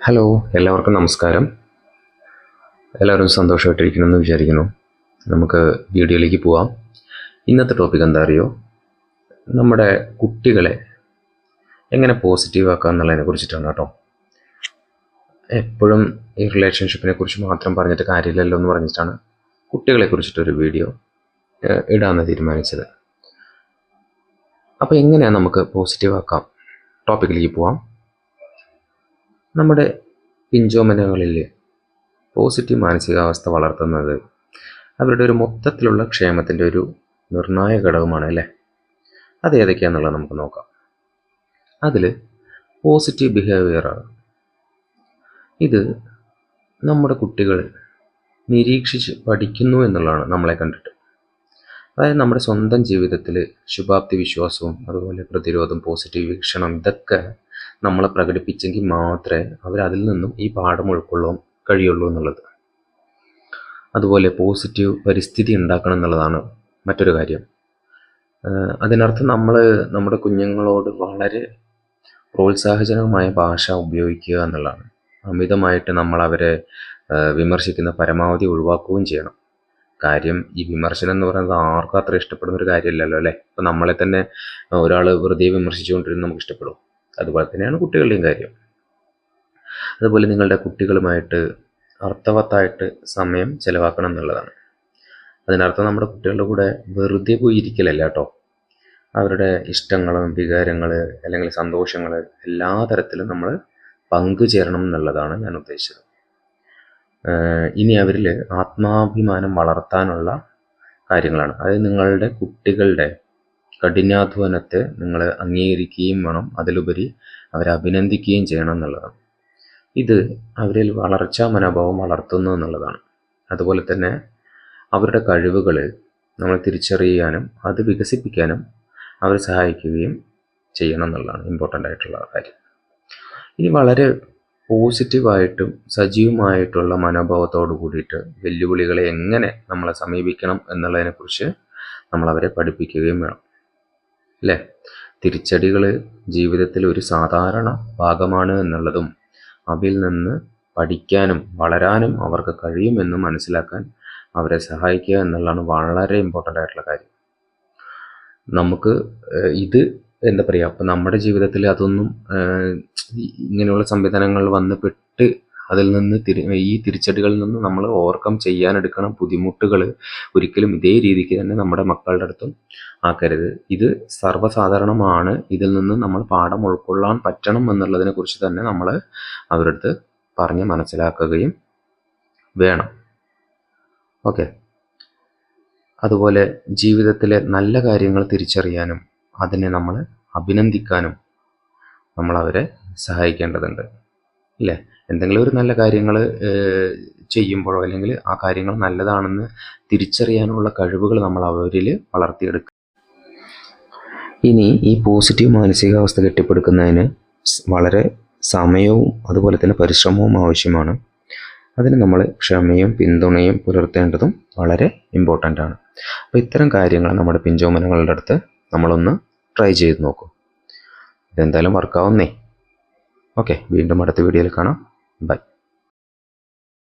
Hello എല്ലാവർക്കും നമസ്കാരം. എല്ലാവരും സന്തോഷമായിട്ടിരിക്കണം എന്ന് വിചാരിക്കുന്നു. നമുക്ക് വീഡിയോയിലേക്ക് പോവാം. ഇന്നത്തെ ടോപ്പിക് എന്താ അറിയോ? നമ്മുടെ കുട്ടികളെ എങ്ങനെ പോസിറ്റീവ് ആക്കുക എന്നുള്ളതിനെ കുറിച്ചിട്ടാണ് കേട്ടോ. എപ്പോഴും ഈ റിലേഷൻഷിപ്പിനെ കുറിച്ച് മാത്രം പറഞ്ഞിട്ട് കാര്യമില്ലല്ലോ എന്ന് പറഞ്ഞിട്ടാണ് കുട്ടികളെ കുറിച്ചിട്ടൊരു വീഡിയോ ഇടാമെന്ന് തീരുമാനിച്ചത്. അപ്പോൾ എങ്ങനെയാണ് നമുക്ക് പോസിറ്റീവ് ആക്കാം? ടോപ്പിക്കിലേക്ക് പോവാം. നമ്മുടെ പിഞ്ചോമനകളിൽ പോസിറ്റീവ് മാനസികാവസ്ഥ വളർത്തുന്നത് അവരുടെ ഒരു മൊത്തത്തിലുള്ള ക്ഷേമത്തിന്റെ ഒരു നിർണായക ഘടകമാണ് അല്ലേ? അത് ഏതൊക്കെയാണെന്നുള്ളത് നമുക്ക് നോക്കാം. അതിൽ പോസിറ്റീവ് ബിഹേവിയറാണ് ഇത് നമ്മുടെ കുട്ടികൾ നിരീക്ഷിച്ച് പഠിക്കുന്നു എന്നുള്ളതാണ് നമ്മളെ കണ്ടിട്ട്. അതായത് നമ്മുടെ സ്വന്തം ജീവിതത്തിൽ ശുഭാപ്തി വിശ്വാസവും അതുപോലെ പ്രതിരോധം പോസിറ്റീവ് വീക്ഷണം ഇതൊക്കെ നമ്മളെ പ്രകടിപ്പിച്ചെങ്കിൽ മാത്രമേ അവർ നിന്നും ഈ പാഠം ഉൾക്കൊള്ളാൻ കഴിയുള്ളൂ എന്നുള്ളത്. അതുപോലെ പോസിറ്റീവ് പരിസ്ഥിതി ഉണ്ടാക്കണം എന്നുള്ളതാണ് മറ്റൊരു കാര്യം. അതിനർത്ഥം നമ്മൾ നമ്മുടെ കുഞ്ഞുങ്ങളോട് വളരെ പ്രോത്സാഹജനകമായ ഭാഷ ഉപയോഗിക്കുക എന്നുള്ളതാണ്. അമിതമായിട്ട് നമ്മൾ അവരെ വിമർശിക്കുന്ന പരമാവധി ഒഴിവാക്കുകയും ചെയ്യണം. കാര്യം ഈ വിമർശനം എന്ന് പറയുന്നത് ആർക്കും അത്ര ഇഷ്ടപ്പെടുന്ന ഒരു കാര്യമല്ലല്ലോ അല്ലേ? ഇപ്പം നമ്മളെ തന്നെ ഒരാൾ വെറുതെ വിമർശിച്ചുകൊണ്ടിരുന്ന നമുക്ക് ഇഷ്ടപ്പെടും. അതുപോലെ തന്നെയാണ് കുട്ടികളുടെയും കാര്യം. അതുപോലെ നിങ്ങളുടെ കുട്ടികളുമായിട്ട് അർത്ഥവത്തായിട്ട് സമയം ചിലവാക്കണം എന്നുള്ളതാണ്. അതിനർത്ഥം നമ്മുടെ കുട്ടികളുടെ കൂടെ വെറുതെ പോയി ഇരിക്കലല്ല കേട്ടോ. അവരുടെ ഇഷ്ടങ്ങളും വികാരങ്ങൾ അല്ലെങ്കിൽ സന്തോഷങ്ങൾ എല്ലാ തരത്തിലും നമ്മൾ പങ്കുചേരണം എന്നുള്ളതാണ് ഞാൻ ഉദ്ദേശിച്ചത്. ഇനി അവരിൽ ആത്മാഭിമാനം വളർത്താനുള്ള കാര്യങ്ങളാണ്. അതായത് നിങ്ങളുടെ കുട്ടികളുടെ കഠിനാധ്വാനത്തെ നിങ്ങൾ അംഗീകരിക്കുകയും വേണം. അതിലുപരി അവരെ അഭിനന്ദിക്കുകയും ചെയ്യണം എന്നുള്ളതാണ്. ഇത് അവരിൽ വളർച്ചാ മനോഭാവം വളർത്തുന്നു എന്നുള്ളതാണ്. അതുപോലെ തന്നെ അവരുടെ കഴിവുകൾ നമ്മൾ തിരിച്ചറിയാനും അത് വികസിപ്പിക്കാനും അവരെ സഹായിക്കുകയും ചെയ്യണം എന്നുള്ളതാണ് ഇമ്പോർട്ടന്റ് ആയിട്ടുള്ള കാര്യം. ഇനി വളരെ പോസിറ്റീവായിട്ടും സജീവമായിട്ടുള്ള മനോഭാവത്തോട് കൂടിയിട്ട് വെല്ലുവിളികളെ എങ്ങനെ നമ്മളെ സമീപിക്കണം എന്നുള്ളതിനെക്കുറിച്ച് നമ്മളവരെ പഠിപ്പിക്കുകയും വേണം. അല്ലേ തിരിച്ചടികൾ ജീവിതത്തിൽ ഒരു സാധാരണ ഭാഗമാണ് എന്നുള്ളതും അതിൽ നിന്ന് പഠിക്കാനും വളരാനും അവർക്ക് കഴിയുമെന്ന് മനസ്സിലാക്കാൻ അവരെ സഹായിക്കുക എന്നുള്ളതാണ് വളരെ ഇമ്പോർട്ടന്റ് ആയിട്ടുള്ള കാര്യം. നമുക്ക് ഇത് എന്താ പറയുക അപ്പം നമ്മുടെ ജീവിതത്തിൽ അതൊന്നും ഇങ്ങനെയുള്ള സംവിധാനങ്ങൾ വന്ന് പെട്ട് അതിൽ നിന്ന് തിരി ഈ തിരിച്ചടികളിൽ നിന്ന് നമ്മൾ ഓവർകം ചെയ്യാനെടുക്കണം ബുദ്ധിമുട്ടുകൾ ഒരിക്കലും ഇതേ രീതിക്ക് തന്നെ നമ്മുടെ മക്കളുടെ അടുത്തും ആക്കരുത്. ഇത് സർവസാധാരണമാണ്. ഇതിൽ നിന്ന് നമ്മൾ പാഠം ഉൾക്കൊള്ളാൻ പറ്റണം എന്നുള്ളതിനെ കുറിച്ച് തന്നെ നമ്മൾ അവരുടെ അടുത്ത് പറഞ്ഞ് മനസ്സിലാക്കുകയും വേണം. ഓക്കെ. അതുപോലെ ജീവിതത്തിലെ നല്ല കാര്യങ്ങൾ തിരിച്ചറിയാനും അതിനെ നമ്മൾ അഭിനന്ദിക്കാനും നമ്മൾ അവരെ സഹായിക്കേണ്ടതുണ്ട്. ഇല്ലേ എന്തെങ്കിലും ഒരു നല്ല കാര്യങ്ങൾ ചെയ്യുമ്പോഴോ അല്ലെങ്കിൽ ആ കാര്യങ്ങൾ നല്ലതാണെന്ന് തിരിച്ചറിയാനുള്ള കഴിവുകൾ നമ്മൾ അവരിൽ വളർത്തിയെടുക്കുക ഇനി ഈ പോസിറ്റീവ് മാനസികാവസ്ഥ കെട്ടിപ്പടുക്കുന്നതിന് വളരെ സമയവും അതുപോലെ തന്നെ പരിശ്രമവും ആവശ്യമാണ്. അതിന് നമ്മൾ ക്ഷമയും പിന്തുണയും പുലർത്തേണ്ടതും വളരെ ഇമ്പോർട്ടന്റ് ആണ്. അപ്പോൾ ഇത്തരം കാര്യങ്ങൾ നമ്മുടെ പിഞ്ചോമനങ്ങളുടെ അടുത്ത് നമ്മളൊന്ന് ട്രൈ ചെയ്ത് നോക്കും. ഇതെന്തായാലും വർക്കാവുന്നേ ഓക്കെ വീണ്ടും അടുത്ത വീഡിയോയിൽ കാണാം. ബൈ.